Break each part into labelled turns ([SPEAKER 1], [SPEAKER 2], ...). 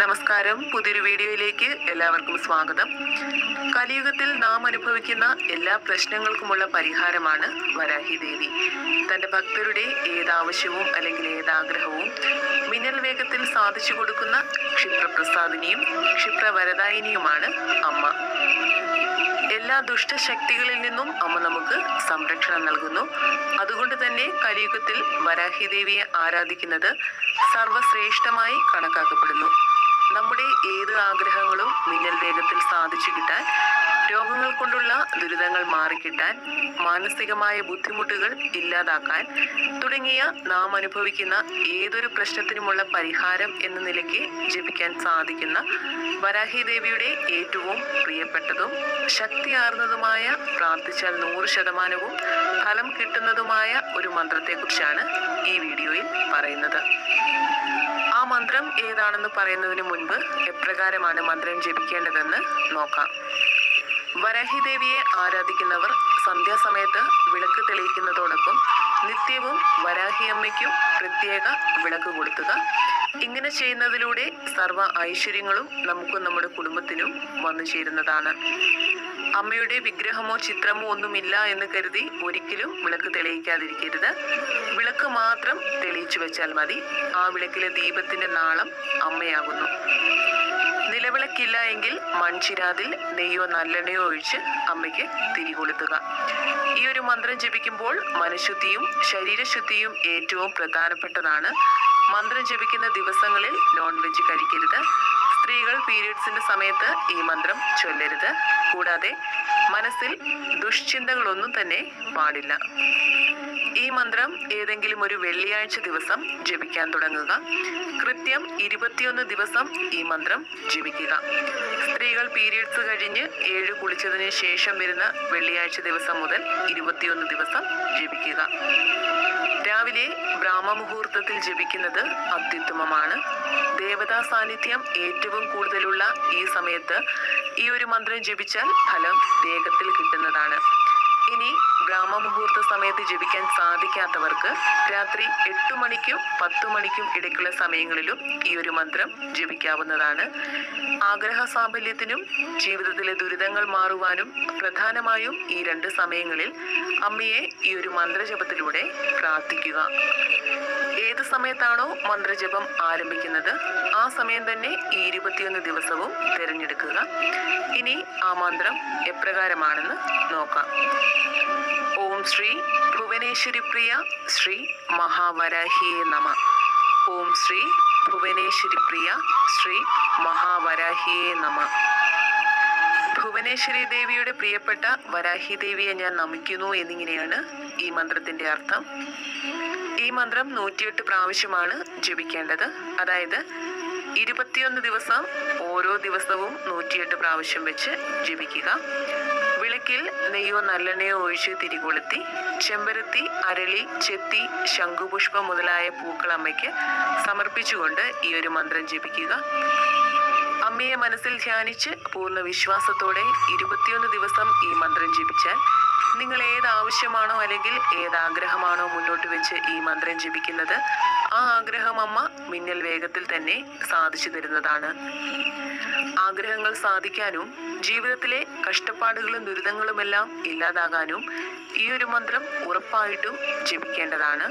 [SPEAKER 1] നമസ്കാരം. പുതിയൊരു വീഡിയോയിലേക്ക് എല്ലാവർക്കും സ്വാഗതം. കലിയുഗത്തിൽ നാം അനുഭവിക്കുന്ന എല്ലാ പ്രശ്നങ്ങൾക്കുമുള്ള പരിഹാരമാണ് വരാഹി ദേവി. തന്റെ ഭക്തരുടെ ഏതാവശ്യവും അല്ലെങ്കിൽ ഏതാഗ്രഹവും മിന്നൽ വേഗത്തിൽ സാധിച്ചു കൊടുക്കുന്ന ക്ഷിപ്രപ്രസാദിനിയും ക്ഷിപ്രവരദായിനിയുമാണ് അമ്മ. എല്ലാ ദുഷ്ടശക്തികളിൽ നിന്നും അമ്മ നമുക്ക് സംരക്ഷണം നൽകുന്നു. അതുകൊണ്ട് തന്നെ കലിയുഗത്തിൽ വരാഹി ദേവിയെ ആരാധിക്കുന്നത് സർവശ്രേഷ്ഠമായി കണക്കാക്കപ്പെടുന്നു. നമ്മുടെ ഏത് ആഗ്രഹങ്ങളും മിന്നൽ വേഗത്തിൽ സാധിച്ചു കിട്ടാൻ രോഗങ്ങൾ കൊണ്ടുള്ള ദുരിതങ്ങൾ മാറിക്കിട്ടാൻ മാനസികമായ ബുദ്ധിമുട്ടുകൾ ഇല്ലാതാക്കാൻ തുടങ്ങിയ നാം അനുഭവിക്കുന്ന ഏതൊരു പ്രശ്നത്തിനുമുള്ള പരിഹാരം എന്ന നിലയ്ക്ക് ജപിക്കാൻ സാധിക്കുന്ന വരാഹി ദേവിയുടെ ഏറ്റവും പ്രിയപ്പെട്ടതും ശക്തിയാർന്നതുമായ പ്രാർത്ഥിച്ചാൽ നൂറ് ശതമാനവും ഫലം കിട്ടുന്നതുമായ ഒരു മന്ത്രത്തെക്കുറിച്ചാണ് ഈ വീഡിയോയിൽ പറയുന്നത്. ആ മന്ത്രം ഏതാണെന്ന് പറയുന്നതിന് മുൻപ് എപ്രകാരമാണ് മന്ത്രം ജപിക്കേണ്ടതെന്ന് നോക്കാം. വരാഹി ദേവിയെ ആരാധിക്കുന്നവർ സന്ധ്യാസമയത്ത് വിളക്ക് തെളിയിക്കുന്നതോടൊപ്പം നിത്യവും വരാഹി അമ്മയ്ക്കും പ്രത്യേക വിളക്ക് കൊളുത്തുക. ഇങ്ങനെ ചെയ്യുന്നതിലൂടെ സർവ ഐശ്വര്യങ്ങളും നമുക്കും നമ്മുടെ കുടുംബത്തിനും വന്നു ചേരുന്നതാണ്. അമ്മയുടെ വിഗ്രഹമോ ചിത്രമോ ഒന്നുമില്ല എന്ന് കരുതി ഒരിക്കലും വിളക്ക് തെളിയിക്കാതിരിക്കരുത്. വിളക്ക് മാത്രം തെളിയിച്ചു വെച്ചാൽ മതി. ആ വിളക്കിലെ ദീപത്തിന്റെ നാളം അമ്മയാകുന്നു. നിലവിളക്കില്ല എങ്കിൽ മൺചിരാതിൽ നെയ്യോ നല്ലെണ്ണയോ ഒഴിച്ച് അമ്മയ്ക്ക് തിരി കൊളുത്തുക ഈ ഒരു മന്ത്രം ജപിക്കുമ്പോൾ മനഃശുദ്ധിയും ശരീരശുദ്ധിയും ഏറ്റവും പ്രധാനപ്പെട്ടതാണ്. മന്ത്രം ജപിക്കുന്ന ദിവസങ്ങളിൽ നോൺ വെജ് കഴിക്കരുത്. സ്ത്രീകൾ പീരീഡ്സിന്റെ സമയത്ത് ഈ മന്ത്രം ചൊല്ലരുത്. കൂടാതെ മനസ്സിൽ ദുഷ്ചിന്തകളൊന്നും തന്നെ പാടില്ല. ഈ മന്ത്രം ഏതെങ്കിലും ഒരു വെള്ളിയാഴ്ച ദിവസം ജപിക്കാൻ തുടങ്ങുക. കൃത്യം ഇരുപത്തിയൊന്ന് ദിവസം ഈ മന്ത്രം ജപിക്കുക. സ്ത്രീകൾ പീരിയഡ്സ് കഴിഞ്ഞ് ഏഴ് കുളിച്ചതിന് ശേഷം വരുന്ന വെള്ളിയാഴ്ച ദിവസം മുതൽ ഇരുപത്തിയൊന്ന് ദിവസം ജപിക്കുക. രാവിലെ ബ്രാഹ്മമുഹൂർത്തത്തിൽ ജപിക്കുന്നത് അത്യുത്തമമാണ്. ദേവതാ സാന്നിധ്യം ഏറ്റവും കൂടുതലുള്ള ഈ സമയത്ത് ഈ ഒരു മന്ത്രം ജപിച്ചാൽ ഫലം വേഗത്തിൽ കിട്ടുന്നതാണ്. ഇനി ബ്രാഹ്മമുഹൂർത്ത സമയത്ത് ജപിക്കാൻ സാധിക്കാത്തവർക്ക് രാത്രി എട്ട് മണിക്കും പത്തു മണിക്കും ഇടയ്ക്കുള്ള സമയങ്ങളിലും ഈ ഒരു മന്ത്രം ജപിക്കാവുന്നതാണ്. ആഗ്രഹ സാഫല്യത്തിനും ജീവിതത്തിലെ ദുരിതങ്ങൾ മാറുവാനും പ്രധാനമായും ഈ രണ്ട് സമയങ്ങളിൽ അമ്മയെ ഈ ഒരു മന്ത്രജപത്തിലൂടെ പ്രാർത്ഥിക്കുക. സമയത്താണോ മന്ത്രജപം ആരംഭിക്കുന്നത്? ആ സമയം തന്നെ ഇരുപത്തിയൊന്ന് ദിവസവും തിരഞ്ഞെടുക്കുക. ഇനി ആ മന്ത്രം എപ്രകാരമാണെന്ന് നോക്കാം. ഓം ശ്രീ ഭുവനേശ്വരി പ്രിയ ശ്രീ മഹാവരാഹിയെ നമ. ഓം ശ്രീ ഭുവനേശ്വരി പ്രിയ ശ്രീ മഹാവരാഹിയെ നമ. ഭുവനേശ്വരി ദേവിയുടെ പ്രിയപ്പെട്ട വരാഹി ദേവിയെ ഞാൻ നമിക്കുന്നു എന്നിങ്ങനെയാണ് ഈ മന്ത്രത്തിന്റെ അർത്ഥം. ഈ മന്ത്രം നൂറ്റിയെട്ട് പ്രാവശ്യമാണ് ജപിക്കേണ്ടത്. അതായത് ഇരുപത്തിയൊന്ന് ദിവസം ഓരോ ദിവസവും നൂറ്റിയെട്ട് പ്രാവശ്യം വെച്ച് ജപിക്കുക. വിളക്കിൽ നെയ്യോ നല്ലെണ്ണയോ ഒഴിച്ച് തിരികൊളുത്തി ചെമ്പരത്തി അരളി ചെത്തി ശംഖുപുഷ്പം മുതലായ പൂക്കൾ അമ്മയ്ക്ക് സമർപ്പിച്ചുകൊണ്ട് ഈ ഒരു മന്ത്രം ജപിക്കുക. അമ്മയെ മനസ്സിൽ ധ്യാനിച്ച് പൂർണ വിശ്വാസത്തോടെ ഇരുപത്തിയൊന്ന് ദിവസം ഈ മന്ത്രം ജപിച്ചാൽ നിങ്ങൾ ഏത് ആവശ്യമാണോ അല്ലെങ്കിൽ ഏത് ആഗ്രഹമാണോ മുന്നോട്ട് വെച്ച് ഈ മന്ത്രം ജപിക്കുന്നത് ആ ആഗ്രഹം അമ്മ മിന്നൽ വേഗത്തിൽ തന്നെ സാധിച്ചു തരുന്നതാണ്. ആഗ്രഹങ്ങൾ സാധിക്കാനും ജീവിതത്തിലെ കഷ്ടപ്പാടുകളും ദുരിതങ്ങളുമെല്ലാം ഇല്ലാതാകാനും ഈ ഒരു മന്ത്രം ഉറപ്പായിട്ടും ജപിക്കേണ്ടതാണ്.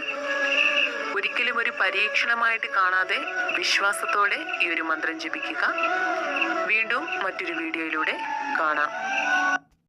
[SPEAKER 1] ഒരിക്കലും ഒരു പരീക്ഷണമായിട്ട് കാണാതെ വിശ്വാസത്തോടെ ഈ ഒരു മന്ത്രം ജപിക്കുക. വീണ്ടും മറ്റൊരു വീഡിയോയിലൂടെ കാണാം.